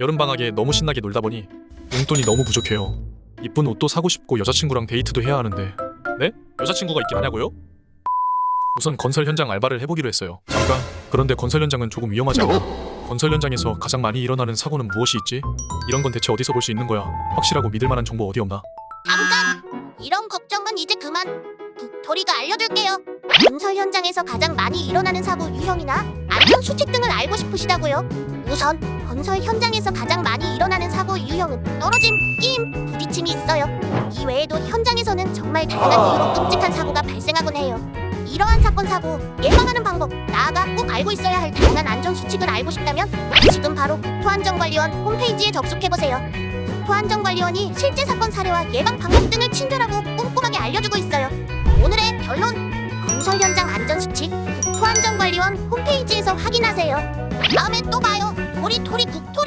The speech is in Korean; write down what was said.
여름방학에 너무 신나게 놀다 보니 용돈이 너무 부족해요. 이쁜 옷도 사고 싶고 여자친구랑 데이트도 해야 하는데 네? 여자친구가 있긴 하냐고요? 우선 건설 현장 알바를 해보기로 했어요. 잠깐. 그런데 건설 현장은 조금 위험하지 않나? 건설 현장에서 가장 많이 일어나는 사고는 무엇이 있지? 이런 건 대체 어디서 볼 수 있는 거야? 확실하고 믿을 만한 정보 어디 없나? 잠깐! 이런 걱정은 이제 그만. 북토리가 알려줄게요. 건설 현장에서 가장 많이 일어나는 사고 유형이나 안전 수칙 등을 알고 싶으시다고요? 우선 건설 현장에서 가장 많이 일어나는 사고 유형은 떨어짐, 끼임, 부딪힘이 있어요. 이 외에도 현장에서는 정말 다양한 이유로 끔찍한 사고가 발생하곤 해요. 이러한 사건 사고 예방하는 방법, 나아가 꼭 알고 있어야 할 다양한 안전 수칙을 알고 싶다면 지금 바로 국토안전관리원 홈페이지에 접속해 보세요. 국토안전관리원이 실제 사건 사례와 예방 방법 등을 친절하고 홈페이지에서 확인하세요. 다음에 또 봐요. 우리 토리 국토리.